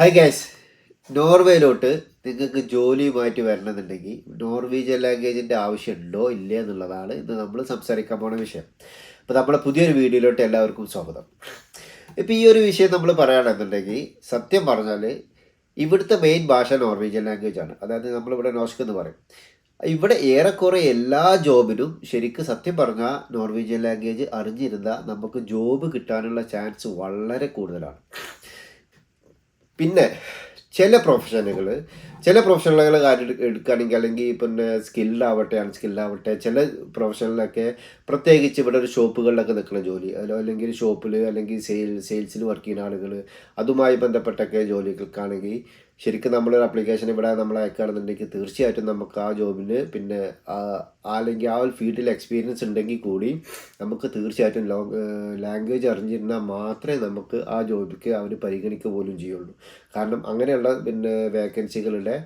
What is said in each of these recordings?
Hi gas നോർവേയിലോട്ട് നിങ്ങൾക്ക് ജോലിയുമായിട്ട് വരണമെന്നുണ്ടെങ്കിൽ Norwegian ലാംഗ്വേജിന്റെ ആവശ്യമുണ്ടോ ഇല്ലേ എന്നുള്ളതാണ് ഇന്ന് നമ്മൾ സംസാരിക്കാൻ പോണ വിഷയം. അപ്പോൾ നമ്മുടെ പുതിയൊരു വീഡിയോയിലോട്ട് എല്ലാവർക്കും സ്വാഗതം. ഇപ്പോൾ ഈ ഒരു വിഷയം നമ്മൾ പറയുകയാണെന്നുണ്ടെങ്കിൽ സത്യം പറഞ്ഞാൽ ഇവിടുത്തെ മെയിൻ ഭാഷ നോർവീജിയൻ ലാംഗ്വേജ് ആണ്. അതായത് നമ്മളിവിടെ നോഷ്ക് എന്ന് പറയും. ഇവിടെ ഏറെക്കുറെ എല്ലാ ജോബിനും ശരിക്കും സത്യം പറഞ്ഞാൽ നോർവീജിയൻ ലാംഗ്വേജ് അറിഞ്ഞിരുന്നാൽ നമുക്ക് ജോബ് കിട്ടാനുള്ള ചാൻസ് വളരെ കൂടുതലാണ്. പിന്നെ ചില പ്രൊഫഷനുകൾ ചില പ്രൊഫഷണലുകളെ കാര്യം എടു- എടുക്കുകയാണെങ്കിൽ അല്ലെങ്കിൽ പിന്നെ സ്കില്ലാവട്ടെ അൺസ്കില്ലാവട്ടെ ചില പ്രൊഫഷണലൊക്കെ പ്രത്യേകിച്ച് ഇവിടെ ഒരു ഷോപ്പുകളിലൊക്കെ നിൽക്കുന്ന ജോലി. അല്ലെങ്കിൽ ഷോപ്പിൽ അല്ലെങ്കിൽ സെയിൽ സെയിൽസിൽ വർക്ക് ചെയ്യുന്ന ആളുകൾ അതുമായി ബന്ധപ്പെട്ടൊക്കെ ജോലികൾക്കാണെങ്കിൽ ശരിക്കും നമ്മളൊരു അപ്ലിക്കേഷൻ ഇവിടെ നമ്മൾ അയക്കുകയാണെന്നുണ്ടെങ്കിൽ തീർച്ചയായിട്ടും നമുക്ക് ആ ജോബിന് പിന്നെ അല്ലെങ്കിൽ ആ ഒരു ഫീൽഡിൽ എക്സ്പീരിയൻസ് ഉണ്ടെങ്കിൽ കൂടി നമുക്ക് തീർച്ചയായിട്ടും ലാംഗ്വേജ് അറിഞ്ഞിരുന്നാൽ മാത്രമേ നമുക്ക് ആ ജോബിക്ക് അവർ പരിഗണിക്കുക പോലും ചെയ്യുള്ളൂ. കാരണം അങ്ങനെയുള്ള പിന്നെ വേക്കൻസികളുടെ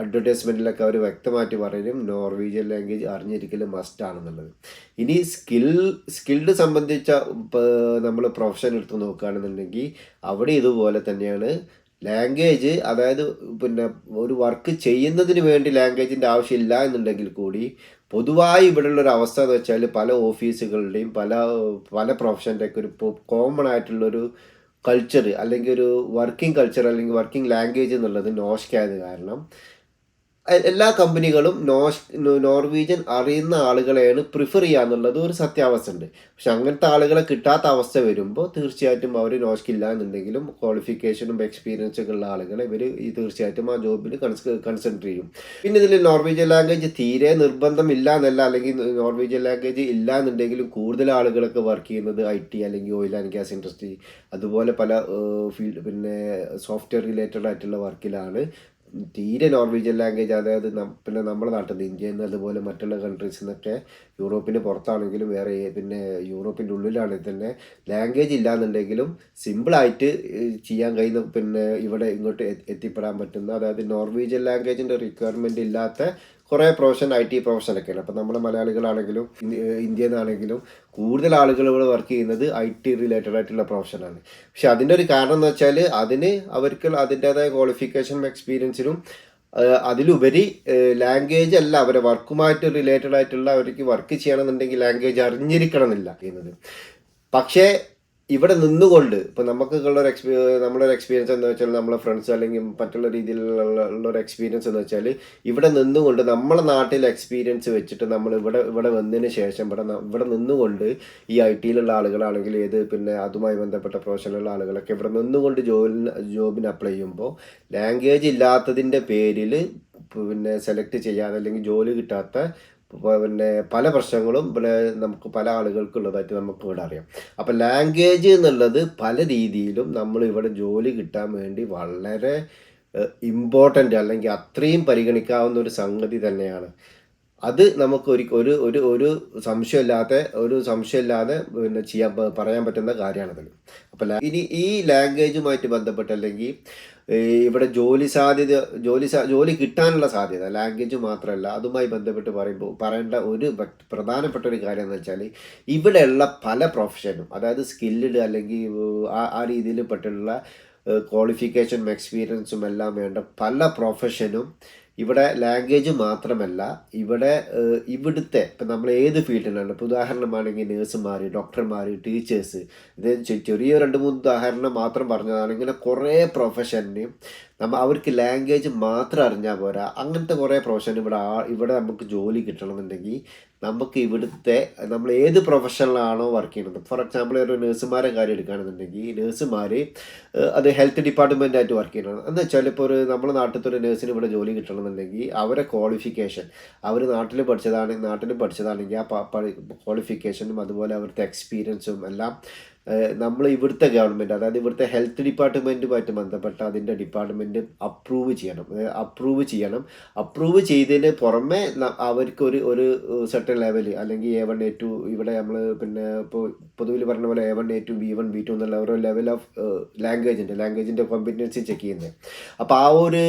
അഡ്വർടൈസ്മെന്റിലൊക്കെ അവർ വ്യക്തമായിട്ട് പറയും നോർവീജിയൻ ലാംഗ്വേജ് അറിഞ്ഞിരിക്കലും മസ്റ്റ് ആണെന്നുള്ളത്. ഇനി സ്കിൽ സ്കിൽഡ് സംബന്ധിച്ച നമ്മൾ പ്രൊഫഷൻ എടുത്ത് നോക്കുകയാണെന്നുണ്ടെങ്കിൽ അവിടെ ഇതുപോലെ തന്നെയാണ്. ലാംഗ്വേജ് അതായത് പിന്നെ ഒരു വർക്ക് ചെയ്യുന്നതിന് വേണ്ടി ലാംഗ്വേജിന്റെ ആവശ്യമില്ല എന്നുണ്ടെങ്കിൽ കൂടി പൊതുവായി ഇവിടെയുള്ള ഒരു അവസ്ഥ എന്ന് വെച്ചാൽ പല ഓഫീസുകളുടെയും പല പല പ്രൊഫഷന്റെയൊക്കെ ഒരു കോമൺ ആയിട്ടുള്ളൊരു കൾച്ചർ അല്ലെങ്കിൽ ഒരു വർക്കിംഗ് കൾച്ചർ അല്ലെങ്കിൽ വർക്കിംഗ് ലാംഗ്വേജ് എന്നുള്ളത് നോഷ്കായത് കാരണം എല്ലാ കമ്പനികളും നോഷ് നോർവീജിയൻ അറിയുന്ന ആളുകളെയാണ് പ്രിഫർ ചെയ്യുക എന്നുള്ളത് ഒരു സത്യാവസ്ഥ ഉണ്ട് പക്ഷെ അങ്ങനത്തെ ആളുകളെ കിട്ടാത്ത അവസ്ഥ വരുമ്പോൾ തീർച്ചയായിട്ടും അവർ നോഷ്കില്ല എന്നുണ്ടെങ്കിലും ക്വാളിഫിക്കേഷനും എക്സ്പീരിയൻസും ഒക്കെ ഉള്ള ആളുകളെ ഇവർ ഈ തീർച്ചയായിട്ടും ആ ജോബിൽ കൺസെൻട്രേറ്റ് ചെയ്യും. പിന്നെ ഇതിൽ നോർവീജിയൻ ലാംഗ്വേജ് തീരെ നിർബന്ധമില്ല എന്നല്ല അല്ലെങ്കിൽ നോർവീജിയൻ ലാംഗ്വേജ് ഇല്ല എന്നുണ്ടെങ്കിലും കൂടുതൽ ആളുകളൊക്കെ വർക്ക് ചെയ്യുന്നത് ഐ ടി അല്ലെങ്കിൽ ഓയിൽ ആൻഡ് ഗ്യാസ് ഇൻഡസ്ട്രി അതുപോലെ പല ഫീൽഡ് പിന്നെ സോഫ്റ്റ്വെയർ റിലേറ്റഡ് ആയിട്ടുള്ള വർക്കിലാണ്. തീരെ നോർവീജിയൻ ലാംഗ്വേജ് അതായത് പിന്നെ നമ്മുടെ നാട്ടിൽ നിന്ന് ഇന്ത്യയിൽ നിന്ന് അതുപോലെ മറ്റുള്ള കൺട്രീസിൽ നിന്നൊക്കെ യൂറോപ്പിന് പുറത്താണെങ്കിലും വേറെ പിന്നെ യൂറോപ്പിന്റെ ഉള്ളിലാണെങ്കിൽ തന്നെ ലാംഗ്വേജ് ഇല്ലാന്നുണ്ടെങ്കിലും സിമ്പിളായിട്ട് ചെയ്യാൻ കഴിയുന്ന പിന്നെ ഇവിടെ ഇങ്ങോട്ട് എത്തിപ്പെടാൻ പറ്റുന്ന അതായത് നോർവീജിയൻ ലാംഗ്വേജിന്റെ റിക്വയർമെന്റ് ഇല്ലാത്ത കുറേ പ്രൊഫഷൻ ഐ ടി പ്രൊഫഷനൊക്കെയാണ് അപ്പം നമ്മുടെ മലയാളികളാണെങ്കിലും ഇന്ത്യ- ഇന്ത്യയിൽ നിന്നാണെങ്കിലും കൂടുതൽ ആളുകൾ ഇവിടെ വർക്ക് ചെയ്യുന്നത് ഐ ടി റിലേറ്റഡ് ആയിട്ടുള്ള പ്രൊഫഷനാണ് പക്ഷെ അതിന്റെ ഒരു കാരണം എന്ന് വെച്ചാൽ അതിന് അവർക്ക് അതിന്റേതായ ക്വാളിഫിക്കേഷനും എക്സ്പീരിയൻസിനും അതിലുപരി ലാംഗ്വേജ് അല്ല അവരെ വർക്കുമായിട്ട് റിലേറ്റഡ് ആയിട്ടുള്ള അവർക്ക് വർക്ക് ചെയ്യണമെന്നുണ്ടെങ്കിൽ ലാംഗ്വേജ് അറിഞ്ഞിരിക്കണം എന്നില്ല ചെയ്യുന്നത്. പക്ഷേ ഇവിടെ നിന്നുകൊണ്ട് ഇപ്പം നമുക്കുള്ള ഒരു എക്സ്പീ ഒരു എക്സ്പീരിയൻസ് എന്ന് വെച്ചാൽ നമ്മളെ ഫ്രണ്ട്സ് അല്ലെങ്കിൽ മറ്റുള്ള രീതിയിലുള്ള ഒരു എക്സ്പീരിയൻസ് എന്ന് വെച്ചാൽ ഇവിടെ നിന്നുകൊണ്ട് നമ്മളെ നാട്ടിലെ എക്സ്പീരിയൻസ് വെച്ചിട്ട് നമ്മൾ ഇവിടെ ഇവിടെ വന്നതിന് ശേഷം ഇവിടെ ഇവിടെ നിന്നുകൊണ്ട് ഈ ഐ ടിയിലുള്ള ആളുകളാണെങ്കിൽ ഏത് പിന്നെ അതുമായി ബന്ധപ്പെട്ട പ്രൊഫഷനിലുള്ള ആളുകളൊക്കെ ഇവിടെ നിന്നുകൊണ്ട് ജോലിന് ജോബിന് അപ്ലൈ ചെയ്യുമ്പോൾ ലാംഗ്വേജ് ഇല്ലാത്തതിന്റെ പേരിൽ പിന്നെ സെലക്ട് ചെയ്യാതെ അല്ലെങ്കിൽ ജോലി കിട്ടാത്ത പിന്നെ പല പ്രശ്നങ്ങളും പിന്നെ നമുക്ക് പല ആളുകൾക്കുള്ളതായിട്ട് നമുക്ക് ഇവിടെ അറിയാം. അപ്പം ലാംഗ്വേജ് എന്നുള്ളത് പല രീതിയിലും നമ്മൾ ഇവിടെ ജോലി കിട്ടാൻ വേണ്ടി വളരെ ഇമ്പോർട്ടന്റ് അല്ലെങ്കിൽ അത്രയും പരിഗണിക്കാവുന്ന ഒരു സംഗതി തന്നെയാണ്. അത് നമുക്ക് ഒരു ഒരു ഒരു ഒരു സംശയമില്ലാത്ത ഒരു സംശയമില്ലാതെ പിന്നെ ചെയ്യാൻ പറയാൻ പറ്റുന്ന കാര്യമാണത്. അപ്പോൾ ഇനി ഈ ലാംഗ്വേജുമായിട്ട് ബന്ധപ്പെട്ട് അല്ലെങ്കിൽ ഇവിടെ ജോലി സാധ്യത ജോലി ജോലി കിട്ടാനുള്ള സാധ്യത ലാംഗ്വേജ് മാത്രമല്ല അതുമായി ബന്ധപ്പെട്ട് പറയുമ്പോൾ പറയേണ്ട ഒരു പ്രധാനപ്പെട്ട ഒരു കാര്യം എന്ന് വെച്ചാൽ ഇവിടെയുള്ള പല പ്രൊഫഷനും അതായത് സ്കില്ഡ് അല്ലെങ്കിൽ ആ രീതിയിൽ പെട്ടുള്ള ക്വാളിഫിക്കേഷനും എക്സ്പീരിയൻസും എല്ലാം വേണ്ട പല പ്രൊഫഷനും ഇവിടെ ലാംഗ്വേജ് മാത്രമല്ല ഇവിടെ ഇവിടുത്തെ ഇപ്പം നമ്മൾ ഏത് ഫീൽഡിലാണ് ഇപ്പോൾ ഉദാഹരണമാണെങ്കിൽ നേഴ്സുമാർ ഡോക്ടർമാർ ടീച്ചേഴ്സ് ഇത് ചെറിയ രണ്ട് മൂന്ന് ഉദാഹരണം മാത്രം പറഞ്ഞതാണ് ഇങ്ങനെ കുറേ പ്രൊഫഷന് നമ്മ അവർക്ക് ലാംഗ്വേജ് മാത്രം അറിഞ്ഞാൽ പോരാ. അങ്ങനത്തെ കുറേ പ്രൊഫഷൻ ഇവിടെ ആ ഇവിടെ നമുക്ക് ജോലി കിട്ടണമെന്നുണ്ടെങ്കിൽ നമുക്ക് ഇവിടുത്തെ നമ്മൾ ഏത് പ്രൊഫഷനിലാണോ വർക്ക് ചെയ്യുന്നത്. ഫോർ എക്സാമ്പിൾ ഒരു നേഴ്സുമാരെ കാര്യം എടുക്കുകയാണെന്നുണ്ടെങ്കിൽ നേഴ്സുമാർ അത് ഹെൽത്ത് ഡിപ്പാർട്ട്മെന്റായിട്ട് വർക്ക് ചെയ്യണം എന്ന് വെച്ചാൽ ഇപ്പോൾ ഒരു നമ്മുടെ നാട്ടിലത്തെ ഒരു നേഴ്സിന് ഇവിടെ ജോലി കിട്ടണമെന്നുണ്ടെങ്കിൽ അവരെ ക്വാളിഫിക്കേഷൻ അവർ നാട്ടിൽ പഠിച്ചതാണെങ്കിൽ നാട്ടിൽ പഠിച്ചതാണെങ്കിൽ ആ ക്വാളിഫിക്കേഷനും അതുപോലെ അവരുടെ എക്സ്പീരിയൻസും എല്ലാം നമ്മൾ ഇവിടുത്തെ ഗവൺമെന്റ് അതായത് ഇവിടുത്തെ ഹെൽത്ത് ഡിപ്പാർട്ട്മെന്റുമായിട്ട് ബന്ധപ്പെട്ട അതിന്റെ ഡിപ്പാർട്ട്മെന്റ് അപ്രൂവ് ചെയ്യണം. അപ്രൂവ് ചെയ്യണം. അപ്രൂവ് ചെയ്തതിന് പുറമെ അവർക്കൊരു അവർക്ക് ഒരു സെർട്ടൺ ലെവൽ അല്ലെങ്കിൽ എ വൺ എ ടു ഇവിടെ നമ്മൾ പിന്നെ ഇപ്പോൾ പൊതുവിൽ പറഞ്ഞ പോലെ A one A two B one B two എന്നുള്ള ഓരോ ലെവൽ ഓഫ് ലാംഗ്വേജ് ഉണ്ട്. ലാംഗ്വേജിന്റെ കോമ്പിറ്റൻസി ചെക്ക് ചെയ്യുന്നത്. അപ്പോൾ ആ ഒരു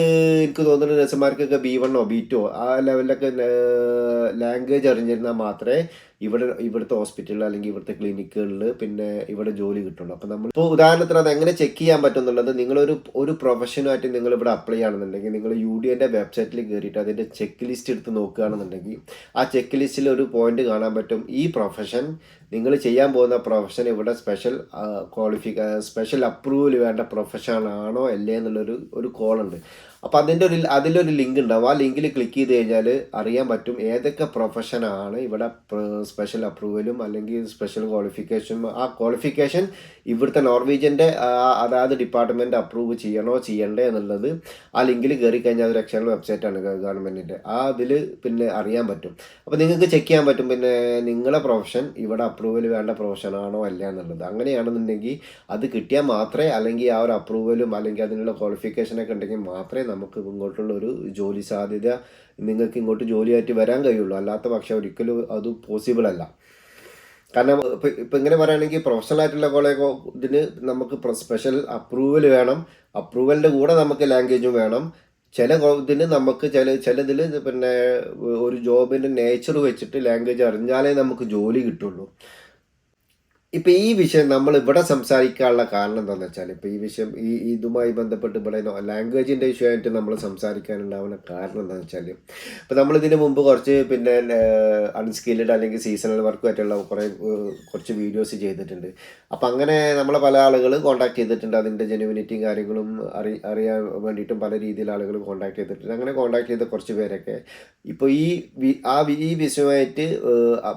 എനിക്ക് തോന്നുന്നത് നഴ്സുമാർക്കൊക്കെ ബി വണ്ണോ ബി ടു ആ ലെവലിലൊക്കെ ലാംഗ്വേജ് അറിഞ്ഞിരുന്നാൽ മാത്രമേ ഇവിടെ ഇവിടുത്തെ ഹോസ്പിറ്റലിൽ അല്ലെങ്കിൽ ഇവിടുത്തെ ക്ലിനിക്കുകളിൽ പിന്നെ ഇവിടെ ജോലി കിട്ടുള്ളൂ. അപ്പോൾ നമ്മൾ ഇപ്പോൾ ഉദാഹരണത്തിന് അത് എങ്ങനെ ചെക്ക് ചെയ്യാൻ പറ്റും എന്നുള്ളത് നിങ്ങളൊരു ഒരു പ്രൊഫഷനുമായിട്ട് നിങ്ങൾ ഇവിടെ അപ്ലൈ ചെയ്യുകയാണെന്നുണ്ടെങ്കിൽ നിങ്ങൾ യു ഡി എന്റെ വെബ്സൈറ്റിൽ കയറിയിട്ട് അതിന്റെ ചെക്ക് ലിസ്റ്റ് എടുത്ത് നോക്കുകയാണെന്നുണ്ടെങ്കിൽ ആ ചെക്ക് ലിസ്റ്റിൽ ഒരു പോയിന്റ് കാണാൻ പറ്റും. ഈ പ്രൊഫഷൻ നിങ്ങൾ ചെയ്യാൻ പോകുന്ന പ്രൊഫഷൻ ഇവിടെ സ്പെഷ്യൽ ക്വാളിഫിക്ക സ്പെഷ്യൽ അപ്രൂവൽ വേണ്ട പ്രൊഫഷൻ ആണോ അല്ലേ എന്നുള്ളൊരു ഒരു കോളുണ്ട് അപ്പോൾ അതിന്റെ ഒരു അതിലൊരു ലിങ്ക് ഉണ്ടാവും. ആ ലിങ്കിൽ ക്ലിക്ക് ചെയ്ത് കഴിഞ്ഞാൽ അറിയാൻ പറ്റും ഏതൊക്കെ പ്രൊഫഷനാണ് ഇവിടെ സ്പെഷ്യൽ അപ്രൂവലും അല്ലെങ്കിൽ സ്പെഷ്യൽ ക്വാളിഫിക്കേഷനും ആ ക്വാളിഫിക്കേഷൻ ഇവിടുത്തെ നോർവീജിയന്റെ അതായത് ഡിപ്പാർട്ട്മെന്റ് അപ്രൂവ് ചെയ്യണോ ചെയ്യണ്ടേ എന്നുള്ളത് ആ ലിങ്കിൽ കയറി കഴിഞ്ഞാൽ അതൊരു എക്സ്റ്റേണൽ വെബ്സൈറ്റാണ് ഗവൺമെന്റിന്റെ ആ അതിൽ പിന്നെ അറിയാൻ പറ്റും. അപ്പോൾ നിങ്ങൾക്ക് ചെക്ക് ചെയ്യാൻ പറ്റും. പിന്നെ നിങ്ങളെ പ്രൊഫഷൻ ഇവിടെ അപ്രൂവൽ വേണ്ട പ്രൊഫഷനാണോ അല്ല എന്നുള്ളത്. അങ്ങനെയാണെന്നുണ്ടെങ്കിൽ അത് കിട്ടിയാൽ മാത്രമേ അല്ലെങ്കിൽ ആ ഒരു അപ്രൂവലും അല്ലെങ്കിൽ അതിനുള്ള ക്വാളിഫിക്കേഷനൊക്കെ ഉണ്ടെങ്കിൽ മാത്രമേ നമുക്ക് ഇങ്ങോട്ടുള്ള ഒരു ജോലി സാധ്യത നിങ്ങൾക്ക് ഇങ്ങോട്ട് ജോലിയായിട്ട് വരാൻ കഴിയുള്ളൂ. അല്ലാത്ത പക്ഷേ ഒരിക്കലും അത് പോസിബിൾ അല്ല. കാരണം ഇപ്പം ഇങ്ങനെ പറയുകയാണെങ്കിൽ പ്രൊഫഷണൽ ആയിട്ടുള്ള കോളേജ് ഇതിന് നമുക്ക് സ്പെഷ്യൽ അപ്രൂവൽ വേണം. അപ്രൂവലിന്റെ കൂടെ നമുക്ക് ലാംഗ്വേജും വേണം. ചില ഇതിന് നമുക്ക് ചില ചിലതിൽ പിന്നെ ഒരു ജോബിന്റെ നേച്ചർ വെച്ചിട്ട് ലാംഗ്വേജ് അറിഞ്ഞാലേ നമുക്ക് ജോലി കിട്ടുള്ളൂ. ഇപ്പം ഈ വിഷയം നമ്മൾ ഇവിടെ സംസാരിക്കാനുള്ള കാരണം എന്താണെന്ന് വെച്ചാൽ ഇപ്പം ഈ വിഷയം ഈ ഇതുമായി ബന്ധപ്പെട്ട് ഇവിടെ ലാംഗ്വേജിന്റെ ഇഷ്യൂ ആയിട്ട് നമ്മൾ സംസാരിക്കാനുണ്ടാവുന്ന കാരണം എന്താണെന്ന് വെച്ചാൽ ഇപ്പം നമ്മളിതിന് മുമ്പ് കുറച്ച് പിന്നെ അൺസ്കിൽഡ് അല്ലെങ്കിൽ സീസണൽ വർക്ക് ആയിട്ടുള്ള കുറേ കുറച്ച് വീഡിയോസ് ചെയ്തിട്ടുണ്ട്. അപ്പം അങ്ങനെ നമ്മളെ പല ആളുകൾ കോൺടാക്ട് ചെയ്തിട്ടുണ്ട്. അതിന്റെ ജെനുവിനിറ്റിയും കാര്യങ്ങളും അറി അറിയാൻ വേണ്ടിയിട്ടും പല രീതിയിൽ ആളുകൾ കോൺടാക്ട് ചെയ്തിട്ടുണ്ട്. അങ്ങനെ കോൺടാക്ട് ചെയ്ത കുറച്ച് പേരൊക്കെ ഇപ്പോൾ ഈ ആ ഈ വിഷയമായിട്ട്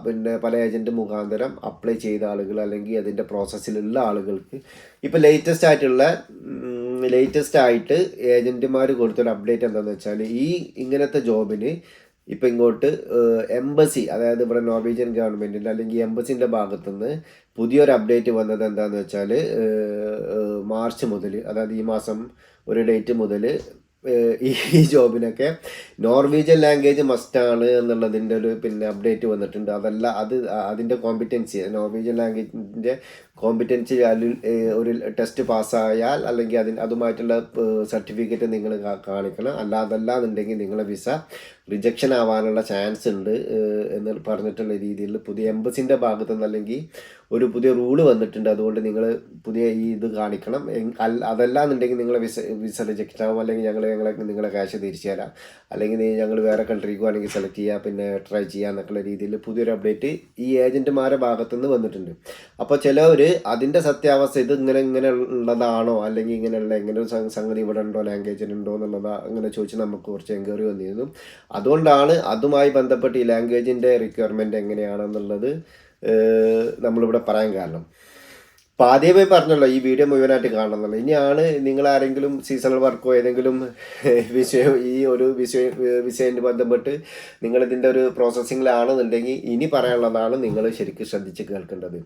പിന്നെ പല ഏജന്റ് മുഖാന്തരം അപ്ലൈ ചെയ്ത ആളുകൾ അല്ലെങ്കിൽ അതിന്റെ പ്രോസസ്സിലുള്ള ആളുകൾക്ക്. ഇപ്പോൾ ലേറ്റസ്റ്റ് ആയിട്ടുള്ള ലേറ്റസ്റ്റ് ആയിട്ട് ഏജന്റുമാർ കൊടുത്തൊരു അപ്ഡേറ്റ് എന്താണെന്ന് വെച്ചാൽ ഈ ഇങ്ങനത്തെ ജോബിന് ഇപ്പം ഇങ്ങോട്ട് എംബസി അതായത് ഇവിടെ നോർവീജിയൻ ഗവൺമെന്റിന്റെ അല്ലെങ്കിൽ എംബസിന്റെ ഭാഗത്തുനിന്ന് പുതിയൊരു അപ്ഡേറ്റ് വന്നത് എന്താണെന്ന് വെച്ചാൽ മാർച്ച് മുതൽ അതായത് ഈ മാസം ഒരു ഡേറ്റ് മുതൽ ഈ ജോബിനൊക്കെ. നോർവീജിയൻ ലാംഗ്വേജ് മസ്റ്റാണ് എന്നുള്ളതിന്റെ ഒരു പിന്നെ അപ്ഡേറ്റ് വന്നിട്ടുണ്ട്. അതല്ല അത് അതിന്റെ കോമ്പിറ്റൻസി നോർവീജിയൻ ലാംഗ്വേജിന്റെ കോമ്പിറ്റൻസി അതിൽ ഒരു ടെസ്റ്റ് പാസ്സായാൽ അല്ലെങ്കിൽ അതിന് അതുമായിട്ടുള്ള സർട്ടിഫിക്കറ്റ് നിങ്ങൾ കാണിക്കണം. അല്ലാതല്ല എന്നുണ്ടെങ്കിൽ നിങ്ങളെ വിസ റിജക്ഷൻ ആവാനുള്ള ചാൻസ് ഉണ്ട് എന്ന് പറഞ്ഞിട്ടുള്ള രീതിയിൽ പുതിയ എംബസിന്റെ ഭാഗത്തു നിന്ന് അല്ലെങ്കിൽ ഒരു പുതിയ റൂൾ വന്നിട്ടുണ്ട്. അതുകൊണ്ട് നിങ്ങൾ പുതിയ ഈ ഇത് കാണിക്കണം. അതല്ല എന്നുണ്ടെങ്കിൽ നിങ്ങളെ വിസ വിസ റിജക്റ്റ് ആവും. അല്ലെങ്കിൽ ഞങ്ങൾ ഞങ്ങളെ നിങ്ങളെ ക്യാഷ് തിരിച്ചു തരാം. അല്ലെങ്കിൽ ഞങ്ങൾ വേറെ കൺട്രിക്ക് വേണമെങ്കിൽ സെലക്ട് ചെയ്യുക പിന്നെ ട്രൈ ചെയ്യുക എന്നൊക്കെയുള്ള രീതിയിൽ പുതിയൊരു അപ്ഡേറ്റ് ഈ ഏജന്റുമാരെ ഭാഗത്തുനിന്ന് വന്നിട്ടുണ്ട്. അപ്പോൾ ചിലവർ അതിന്റെ സത്യാവസ്ഥ ഇത് ഇങ്ങനെ ഇങ്ങനെ ഉള്ളതാണോ? അല്ലെങ്കിൽ ഇങ്ങനെയുള്ള എങ്ങനെ ഒരു സംഗതി ഇവിടെ ഉണ്ടോ? ലാംഗ്വേജിൽ ഉണ്ടോ എന്നുള്ളത് അങ്ങനെ ചോദിച്ച് നമുക്ക് കുറച്ച് എൻക്വയറി വന്നിരുന്നു. അതുകൊണ്ടാണ് അതുമായി ബന്ധപ്പെട്ട് ഈ ലാംഗ്വേജിന്റെ റിക്വയർമെന്റ് എങ്ങനെയാണെന്നുള്ളത് നമ്മളിവിടെ പറയാൻ കാരണം. അപ്പോൾ ആദ്യമേ പറഞ്ഞല്ലോ ഈ വീഡിയോ മുഴുവനായിട്ട് കാണണമെന്നുള്ളത്. ഇനിയാണ് നിങ്ങൾ ആരെങ്കിലും സീസണൽ വർക്കോ ഏതെങ്കിലും വിഷയം ഈ ഒരു വിഷയം വിഷയത്തിന് ബന്ധപ്പെട്ട് നിങ്ങളിതിന്റെ ഒരു പ്രോസസ്സിങ്ങിലാണെന്നുണ്ടെങ്കിൽ ഇനി പറയാനുള്ളതാണ് നിങ്ങൾ ശരിക്കും ശ്രദ്ധിച്ച് കേൾക്കേണ്ടത്.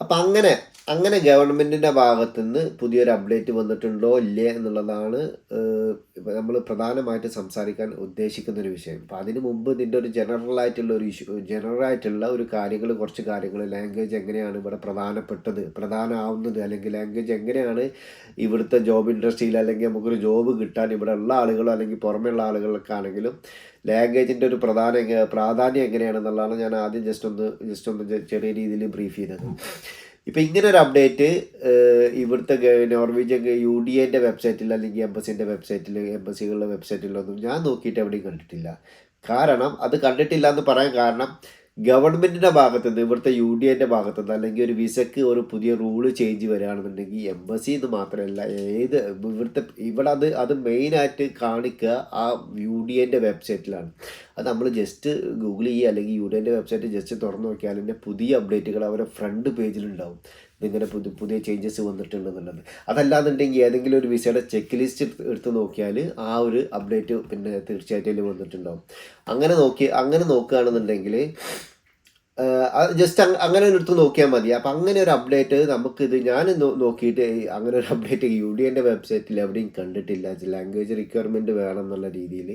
അപ്പം അങ്ങനെ അങ്ങനെ ഗവൺമെന്റിന്റെ ഭാഗത്തു നിന്ന് പുതിയൊരു അപ്ഡേറ്റ് വന്നിട്ടുണ്ടോ ഇല്ലേ എന്നുള്ളതാണ് നമ്മൾ പ്രധാനമായിട്ട് സംസാരിക്കാൻ ഉദ്ദേശിക്കുന്ന ഒരു വിഷയം. അപ്പം അതിന് മുമ്പ് ഇതിന്റെ ഒരു ജനറൽ ആയിട്ടുള്ള ഒരു ഇഷ്യൂ ജനറൽ ആയിട്ടുള്ള ഒരു കാര്യങ്ങൾ കുറച്ച് കാര്യങ്ങൾ ലാംഗ്വേജ് എങ്ങനെയാണ് ഇവിടെ പ്രധാനപ്പെട്ടത് പ്രധാനമാവുന്നത് അല്ലെങ്കിൽ ലാംഗ്വേജ് എങ്ങനെയാണ് ഇവിടുത്തെ ജോബ് ഇൻഡസ്ട്രിയിൽ അല്ലെങ്കിൽ നമുക്കൊരു ജോബ് കിട്ടാൻ ഇവിടെ ഉള്ള ആളുകളോ അല്ലെങ്കിൽ പുറമെയുള്ള ആളുകൾക്കാണെങ്കിലും ലാംഗ്വേജിന്റെ ഒരു പ്രധാന പ്രാധാന്യം എങ്ങനെയാണെന്നുള്ളതാണ് ഞാൻ ആദ്യം ജസ്റ്റ് ഒന്ന് ജസ്റ്റ് ഒന്ന് ചെറിയ രീതിയിൽ ബ്രീഫ് ചെയ്തത്. ഇപ്പം ഇങ്ങനെ ഒരു അപ്ഡേറ്റ് ഇവിടുത്തെ നോർവീജിയൻ യു ഡി എന്റെ വെബ്സൈറ്റിൽ അല്ലെങ്കിൽ എംബസിന്റെ വെബ്സൈറ്റിൽ എംബസികളുടെ വെബ്സൈറ്റിലൊന്നും ഞാൻ നോക്കിയിട്ട് എവിടെയും കണ്ടിട്ടില്ല. കാരണം അത് കണ്ടിട്ടില്ല എന്ന് പറയാൻ കാരണം ഗവൺമെന്റിന്റെ ഭാഗത്തുനിന്ന് ഇവിടുത്തെ യു ഡി എന്റെ ഭാഗത്തുനിന്ന് അല്ലെങ്കിൽ ഒരു വിസക്ക് ഒരു പുതിയ റൂൾ ചേഞ്ച് വരികയാണെന്നുണ്ടെങ്കിൽ എംബസി എന്ന് മാത്രമല്ല ഏത് ഇവിടുത്തെ ഇവിടെ അത് അത് മെയിനായിട്ട് കാണിക്കുക ആ യു ഡി എന്റെ വെബ്സൈറ്റിലാണ് അത് നമ്മൾ ജസ്റ്റ് ഗൂഗിൾ ചെയ്യുക അല്ലെങ്കിൽ യു ഡി എന്റെ വെബ്സൈറ്റ് ജസ്റ്റ് തുറന്നു നോക്കിയാൽ തന്നെ പുതിയ അപ്ഡേറ്റുകൾ അവരുടെ ഫ്രണ്ട് പേജിലുണ്ടാവും ഇതിങ്ങനെ പുതിയ പുതിയ ചേഞ്ചസ് വന്നിട്ടുണ്ടെന്നുള്ളത്. അതല്ലാന്നുണ്ടെങ്കിൽ ഏതെങ്കിലും ഒരു വിസയുടെ ചെക്ക് ലിസ്റ്റ് എടുത്ത് നോക്കിയാൽ ആ ഒരു അപ്ഡേറ്റ് പിന്നെ തീർച്ചയായിട്ടും വന്നിട്ടുണ്ടാവും. അങ്ങനെ നോക്കി അങ്ങനെ നോക്കുകയാണെന്നുണ്ടെങ്കിൽ ജസ്റ്റ് അങ്ങനെ എടുത്ത് നോക്കിയാൽ മതി. അപ്പം അങ്ങനെ ഒരു അപ്ഡേറ്റ് നമുക്കിത് ഞാൻ നോക്കിയിട്ട് അങ്ങനെ ഒരു അപ്ഡേറ്റ് യു ഡി എന്റെ വെബ്സൈറ്റിൽ എവിടെയും കണ്ടിട്ടില്ല. ലാംഗ്വേജ് റിക്വയർമെന്റ് വേണം എന്നുള്ള രീതിയിൽ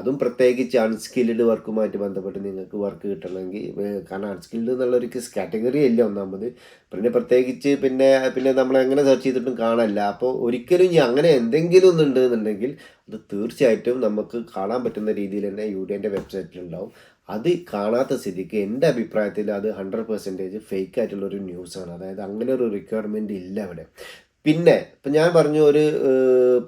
അതും പ്രത്യേകിച്ച് അൺസ്കിൽഡ് വർക്കുമായിട്ട് ബന്ധപ്പെട്ട് നിങ്ങൾക്ക് വർക്ക് കിട്ടണമെങ്കിൽ കാരണം അൺസ്കിൽഡ് എന്നുള്ളൊരു കാറ്റഗറി അല്ല ഒന്നാമത്. പിന്നെ പ്രത്യേകിച്ച് പിന്നെ പിന്നെ നമ്മൾ എങ്ങനെ സെർച്ച് ചെയ്തിട്ടും കാണല്ല അപ്പോൾ ഒരിക്കലും ഇനി അങ്ങനെ എന്തെങ്കിലും ഒന്നുണ്ട് എന്നുണ്ടെങ്കിൽ അത് തീർച്ചയായിട്ടും നമുക്ക് കാണാൻ പറ്റുന്ന രീതിയിൽ തന്നെ യു ഡി എന്റെ വെബ്സൈറ്റിലുണ്ടാവും അത് കാണാത്ത സ്ഥിതിക്ക് എന്റെ അഭിപ്രായത്തിൽ അത് ഹൺഡ്രഡ് പെർസെന്റേജ് ഫേക്ക് ആയിട്ടുള്ള ഒരു ന്യൂസാണ് അതായത് അങ്ങനെ ഒരു റിക്വയർമെന്റ് ഇല്ല അവിടെ. പിന്നെ ഇപ്പം ഞാൻ പറഞ്ഞു ഒരു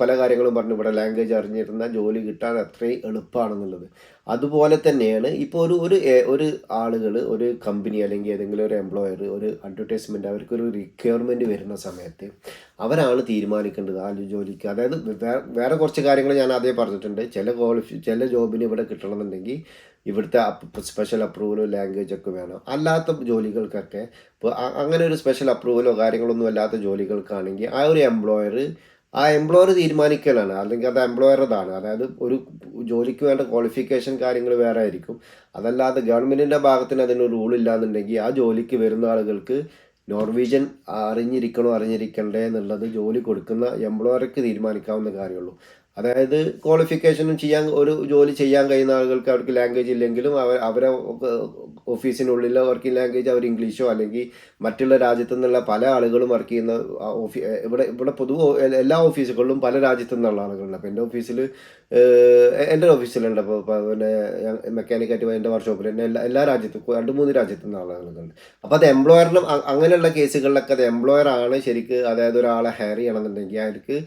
പല കാര്യങ്ങളും പറഞ്ഞു. ഇവിടെ ലാംഗ്വേജ് അറിഞ്ഞിരുന്നാൽ ജോലി കിട്ടാൻ അത്രയും എളുപ്പമാണെന്നുള്ളത് അതുപോലെ തന്നെയാണ് ഇപ്പോൾ ഒരു ഒരു ഒരു ആളുകൾ ഒരു കമ്പനി അല്ലെങ്കിൽ ഏതെങ്കിലും ഒരു എംപ്ലോയർ ഒരു അഡ്വർടൈസ്മെന്റ് അവർക്കൊരു റിക്വയർമെന്റ് വരുന്ന സമയത്ത് അവരാണ് തീരുമാനിക്കേണ്ടത് ആ ജോലിക്ക്. അതായത് വേറെ കുറച്ച് കാര്യങ്ങൾ ഞാൻ ആദ്യം പറഞ്ഞിട്ടുണ്ട്. ചില ക്വാളിഫി ചില ജോബിന് ഇവിടെ കിട്ടണമെന്നുണ്ടെങ്കിൽ ഇവിടുത്തെ സ്പെഷ്യൽ അപ്രൂവലോ ലാംഗ്വേജ് ഒക്കെ വേണം. അല്ലാത്ത ജോലികൾക്കൊക്കെ ഇപ്പോൾ അങ്ങനെ ഒരു സ്പെഷ്യൽ അപ്രൂവലോ കാര്യങ്ങളൊന്നും അല്ലാത്ത ജോലികൾക്കാണെങ്കിൽ ആ ഒരു എംപ്ലോയർ ആ എംപ്ലോയർ തീരുമാനിക്കലാണ്. അല്ലെങ്കിൽ അത് എംപ്ലോയറുടേതാണ് അതായത് ഒരു ജോലിക്ക് വേണ്ട ക്വാളിഫിക്കേഷൻ കാര്യങ്ങൾ വേറെ ആയിരിക്കും. അതല്ലാതെ ഗവൺമെന്റിന്റെ ഭാഗത്തിന് അതിന് റൂൾ ഇല്ലാന്നുണ്ടെങ്കിൽ ആ ജോലിക്ക് വരുന്ന ആളുകൾക്ക് നോർവീജൻ അറിഞ്ഞിരിക്കണോ അറിഞ്ഞിരിക്കണ്ടേ എന്നുള്ളത് ജോലി കൊടുക്കുന്ന എംപ്ലോയർക്ക് തീരുമാനിക്കാവുന്ന കാര്യമുള്ളൂ. അതായത് ക്വാളിഫിക്കേഷനും ചെയ്യാൻ ഒരു ജോലി ചെയ്യാൻ കഴിയുന്ന ആളുകൾക്ക് അവർക്ക് ലാംഗ്വേജ് ഇല്ലെങ്കിലും അവർ അവരെ ഓഫീസിനുള്ളിലെ വർക്കിംഗ് ലാംഗ്വേജ് അവർ ഇംഗ്ലീഷോ അല്ലെങ്കിൽ മറ്റുള്ള രാജ്യത്തു നിന്നുള്ള പല ആളുകളും വർക്ക് ചെയ്യുന്ന ഓഫീ ഇവിടെ ഇവിടെ പൊതുവെ എല്ലാ ഓഫീസുകളിലും പല രാജ്യത്തു നിന്നുള്ള ആളുകളുണ്ട്. അപ്പോൾ എന്റെ ഓഫീസിൽ എന്റെ ഓഫീസിലുണ്ട് അപ്പോൾ പിന്നെ മെക്കാനിക്കായിട്ട് എന്റെ വർക്ക്ഷോപ്പിൽ തന്നെ എല്ലാ എല്ലാ രാജ്യത്തും രണ്ട് മൂന്ന് രാജ്യത്തു നിന്നുള്ള ആളുകളുണ്ട്. അപ്പോൾ അത് എംപ്ലോയറിനും അങ്ങനെയുള്ള കേസുകളിലൊക്കെ അത് എംപ്ലോയർ ആണ് ശരിക്ക് അതായത് ഒരാളെ ഹയർ ചെയ്യണമെന്നുണ്ടെങ്കിൽ അവർക്ക്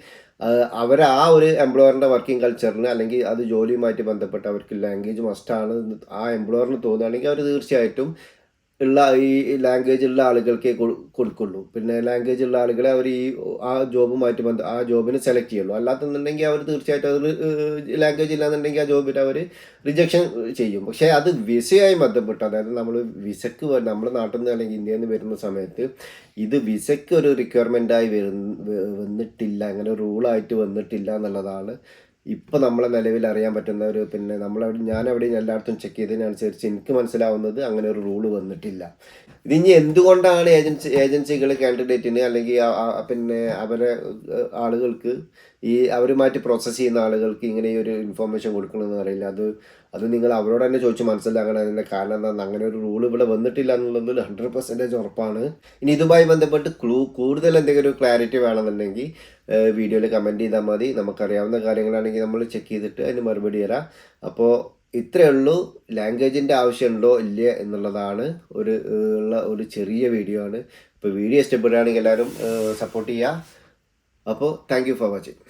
അവർ ആ ഒരു എംപ്ലോയറിന്റെ വർക്കിംഗ് കൾച്ചറിന് അല്ലെങ്കിൽ അത് ജോലിയുമായിട്ട് ബന്ധപ്പെട്ട് അവർക്ക് ലാംഗ്വേജ് മസ്റ്റാണ് ആ എംപ്ലോയറിന് തോന്നുകയാണെങ്കിൽ അവർ തീർച്ചയായിട്ടും ഉള്ള ഈ ലാംഗ്വേജ് ഉള്ള ആളുകൾക്കേ കൊടു- കൊടുക്കുള്ളൂ. പിന്നെ ലാംഗ്വേജ് ഉള്ള ആളുകളെ അവർ ഈ ആ ജോബുമായിട്ട് ബന്ധ ആ ജോബിന് സെലക്ട് ചെയ്യുള്ളൂ. അല്ലാത്തന്നുണ്ടെങ്കിൽ അവർ തീർച്ചയായിട്ടും അത് ലാംഗ്വേജ് ഇല്ലാന്നുണ്ടെങ്കിൽ ആ ജോബിന് അവർ റിജക്ഷൻ ചെയ്യും. പക്ഷേ അത് വിസയായി ബന്ധപ്പെട്ട് അതായത് നമ്മൾ വിസക്ക് നമ്മുടെ നാട്ടിൽ നിന്ന് അല്ലെങ്കിൽ ഇന്ത്യയിൽ നിന്ന് വരുന്ന സമയത്ത് ഇത് വിസയ്ക്ക് ഒരു റിക്വയർമെന്റായി വരുന്ന വന്നിട്ടില്ല. അങ്ങനെ റൂളായിട്ട് വന്നിട്ടില്ല എന്നുള്ളതാണ് ഇപ്പം നമ്മളെ നിലവിൽ അറിയാൻ പറ്റുന്ന ഒരു പിന്നെ നമ്മളവിടെ ഞാൻ എവിടെയും എല്ലായിടത്തും ചെക്ക് ചെയ്തതിനനുസരിച്ച് എനിക്ക് മനസ്സിലാവുന്നത് അങ്ങനെ ഒരു റൂൾ വന്നിട്ടില്ല. ഇതിനി എന്തുകൊണ്ടാണ് ഏജൻസി ഏജൻസികൾ കാൻഡിഡേറ്റിന് അല്ലെങ്കിൽ പിന്നെ അവരെ ആളുകൾക്ക് ഈ അവരുമായിട്ട് പ്രോസസ്സ് ചെയ്യുന്ന ആളുകൾക്ക് ഇങ്ങനെ ഒരു ഇൻഫോർമേഷൻ കൊടുക്കണമെന്ന് അറിയില്ല. അത് അത് നിങ്ങൾ അവരോട് തന്നെ ചോദിച്ച് മനസ്സിലാക്കണം. അതിന്റെ കാരണം എന്താണെന്ന്. അങ്ങനെ ഒരു റൂൾ ഇവിടെ വന്നിട്ടില്ല എന്നുള്ളത് ഹൺഡ്രഡ് പെർസെന്റേജ് ഉറപ്പാണ്. ഇനി ഇതുമായി ബന്ധപ്പെട്ട് ക്ലൂ കൂടുതൽ എന്തെങ്കിലും ഒരു ക്ലാരിറ്റി വേണമെന്നുണ്ടെങ്കിൽ വീഡിയോയിൽ കമന്റ് ചെയ്താൽ മതി. നമുക്കറിയാവുന്ന കാര്യങ്ങളാണെങ്കിൽ നമ്മൾ ചെക്ക് ചെയ്തിട്ട് അതിന് മറുപടി തരാം. അപ്പോൾ ഇത്രയേ ഉള്ളൂ. ലാംഗ്വേജിന്റെ ആവശ്യമുണ്ടോ? ഇല്ല? എന്നുള്ളതാണ് ഒരു ഉള്ള ഒരു ചെറിയ വീഡിയോ ആണ്. ഇപ്പോൾ വീഡിയോ ഇഷ്ടപ്പെടുകയാണെങ്കിൽ എല്ലാവരും സപ്പോർട്ട് ചെയ്യുക. അപ്പോൾ താങ്ക് ഫോർ വാച്ചിങ്